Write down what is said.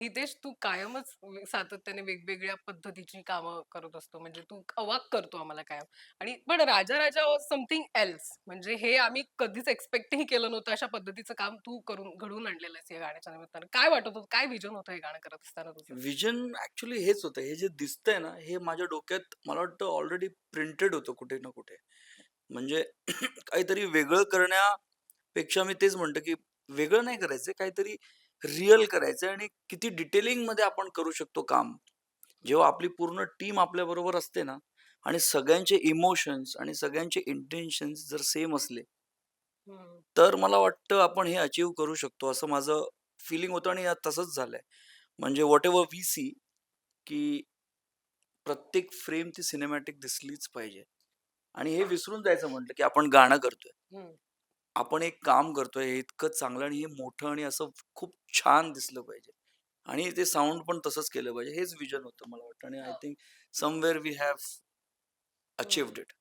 हितेश तू कायमच वे- सातत्याने वेगवेगळ्या पद्धतीची कामं करत असतो. म्हणजे तू अवाक करतो आम्हाला कायम. आणि पण राजा राजा समथिंग एल्स म्हणजे हे आम्ही कधीच एक्सपेक्टही केलं नव्हतं. अशा पद्धतीचं काम तू करून घडवून आणलेलं आहेस या गाण्याच्या निमित्तानं. काय वाटत होतं? काय विजन होतं हे गाणं करत असताना तुझं? विजन ऍक्च्युली हेच होतं. हे जे दिसतंय ना हे माझ्या डोक्यात मला वाटतं ऑलरेडी प्रिंटेड होतं कुठे ना कुठे. म्हणजे काहीतरी वेगळं करण्यापेक्षा मी तेच म्हणतो की वेगळं नाही करायचं. काहीतरी रिअल करायचं आणि किती डिटेलिंगमध्ये आपण करू शकतो काम जेव्हा आपली पूर्ण टीम आपल्या बरोबर असते ना आणि सगळ्यांचे इमोशन्स आणि सगळ्यांचे इंटेन्शन्स जर सेम असले हम्म. तर मला वाटतं आपण हे अचीव करू शकतो असं माझं फिलिंग होतं आणि यात तसंच झालंय म्हणजे वॉट एव्हर वी सी की प्रत्येक फ्रेम ती सिनेमॅटिक दिसलीच पाहिजे आणि हे विसरून जायचं म्हटलं की आपण गाणं करतोय. आपण एक काम करतोय हे इतकं चांगलं आणि हे मोठं आणि असं खूप छान दिसलं पाहिजे. आणि ते साऊंड पण तसंच केलं पाहिजे हेच विजन होतं मला वाटतं. आणि I think somewhere we have achieved it.